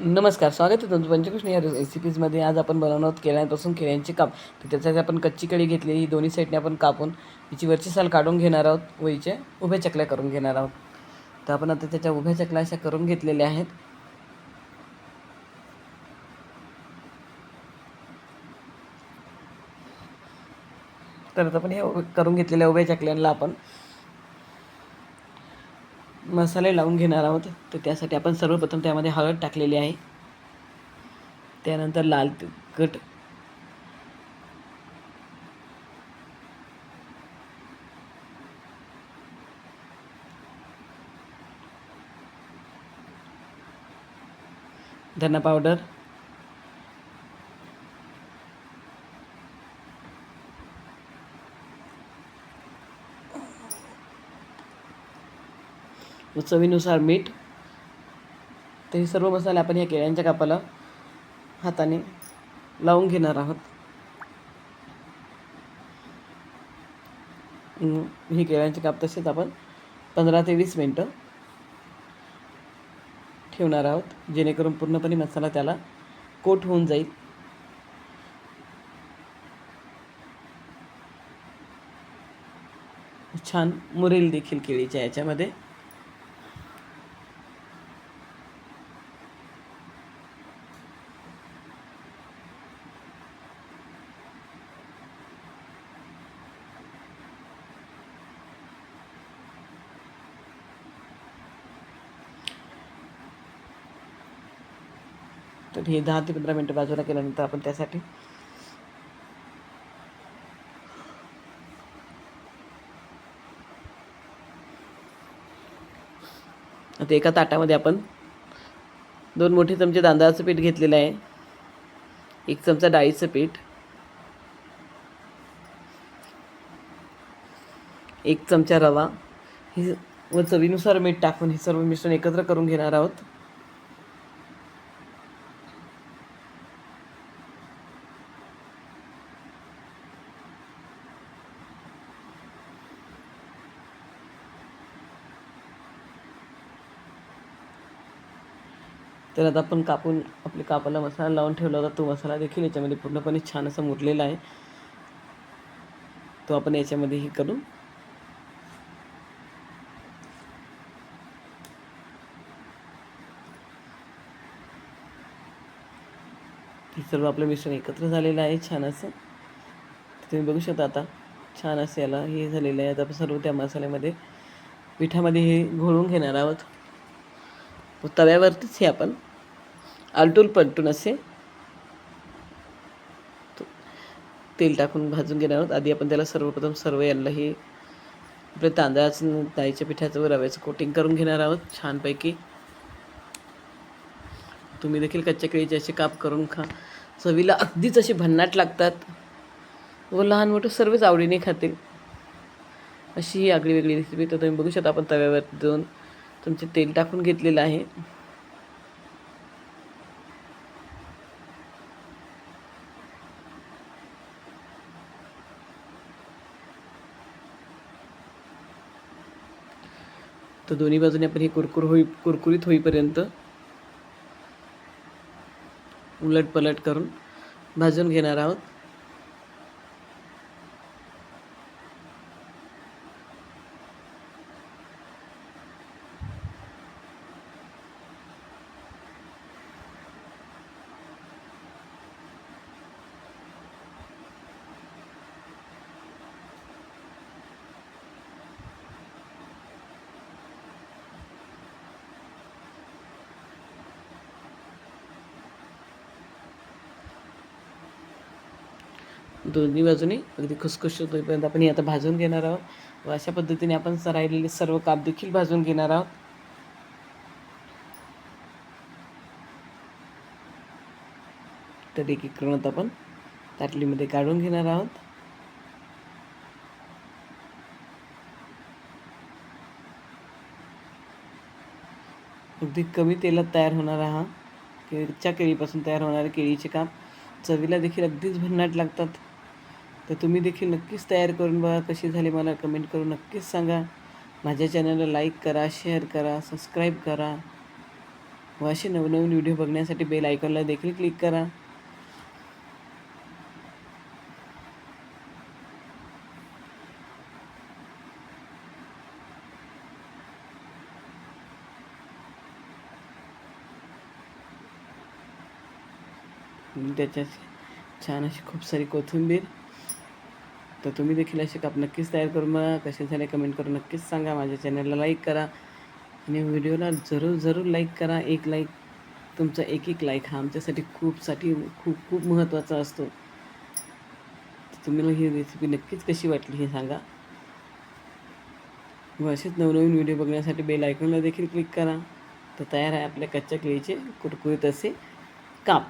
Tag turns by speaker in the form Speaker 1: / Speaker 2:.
Speaker 1: नमस्कार स्वागत आहे तुमचं पंचकृष्ण या रेसिपीजमध्ये आज आपण बनवणार आहोत केळ्यांपासून केळ्यांचे काप. तर त्याच्यासाठी आपण कच्ची कळी घेतलेली दोन्ही साईडने आपण कापून तिची वरची साल काढून घेणार आहोत. व हिच्या उभ्या चकल्या करून घेणार आहोत. तर आपण आता त्याच्या उभ्या चकल्या अशा करून घेतलेल्या आहेत. तर आपण हे करून घेतलेल्या उभ्या चकल्यांना आपण मसाले लावून घेणार आहोत. तर त्यासाठी आपण सर्वप्रथम त्यामध्ये हळद टाकलेली आहे. त्यानंतर लाल तिखट. धना पावडर. व चवीनुसार मीठ तर हे सर्व मसाले आपण या केळ्यांच्या कापाला हाताने लावून घेणार आहोत. ही केळ्यांचे काप तसेच आपण पंधरा ते वीस मिनटं ठेवणार आहोत जेणेकरून पूर्णपणे मसाला त्याला कोट होऊन जाईल. छान मुरेल देखील केळीच्या याच्यामध्ये. तर हे दहा ते पंधरा मिनटं बाजूला केल्यानंतर आपण त्यासाठी आता एका ताटामध्ये आपण दोन मोठे चमचे तांदळाचं पीठ घेतलेलं आहे. एक चमचा डाळीचं पीठ. एक चमचा रवा. हे व चवीनुसार मीठ टाकून हे सर्व मिश्रण एकत्र करून घेणार आहोत. तर आता आपण कापून आपले कापाला मसाला लावून ठेवला होता. तो मसाला देखील याच्यामध्ये पूर्णपणे छान असा मुरलेला आहे. तो आपण याच्यामध्ये हे करून हे सर्व आपलं मिश्रण एकत्र झालेलं आहे छान असं. तुम्ही बघू शकता आता छान असं याला हे झालेलं आहे. आता आपण सर्व त्या मसाल्यामध्ये पिठामध्ये हे घोळून घेणार आहोत. तव्यावरतीच हे आपण आलटून पलटून असे. तेल टाकून भाजून घेणार आहोत. आधी आपण त्याला सर्वप्रथम सर्व याला हे आपल्या तांदळाचं डाळीच्या पिठाचं व रव्याचं कोटिंग करून घेणार आहोत छानपैकी. तुम्ही देखील कच्च्या केळीचे असे काप करून खा. चवीला अगदीच असे भन्नाट लागतात. व लहान मोठं सर्वच आवडीने खातील अशी ही आगळी वेगळी रेसिपी तर तुम्ही बघू शकता आपण तव्यावर दोन तुमचे तेल टाकून घेतलेलं आहे. तर दोन्ही बाजूने आपण हे कुरकुर होई कुरकुरीत होईपर्यंत उलट पलट करून भाजून घेणार आहोत. दोन्ही बाजूने अगदी खुसखुशीत होईपर्यंत आपण हे आता भाजून घेणार आहोत व अशा पद्धतीने आपण राहिलेले सर्व काप देखील भाजून घेणार आहोत. तर एक एक करून आपण ताटलीमध्ये काढून घेणार आहोत. अगदी कमी तेलात तयार होणारा हा केळीच्या केळीपासून तयार होणारे केळीचे काप चवीला देखील अगदीच भन्नाट लागतात. तर तुम्ही देखील नक्कीच तयार करून बघा कशी झाली मला कमेंट करून. नक्कीच सांगा. माझ्या चॅनलला लाईक करा शेअर करा सबस्क्राईब करा. व असे नवनवीन व्हिडिओ बघण्यासाठी बेल आयकॉनला देखील क्लिक करा. त्याच्यात छान अशी खूप सारी कोथिंबीर. तर तुम्ही देखील असे काप नक्कीच तयार करून बघा. कसे झाले कमेंट करून नक्कीच सांगा. माझ्या चॅनलला लाईक करा. आणि व्हिडिओला जरूर जरूर लाईक करा. एक लाईक तुमचा एक एक लाईक हा आमच्यासाठी खूपसाठी खूप खूप महत्त्वाचा असतो. तुम्हाला ही रेसिपी नक्कीच कशी वाटली हे सांगा. व असेच नवनवीन व्हिडिओ बघण्यासाठी बेल आयकॉनला देखील क्लिक करा. तर तयार आहे आपल्या कच्च्या केळीचे कुरकुरीत असे काप.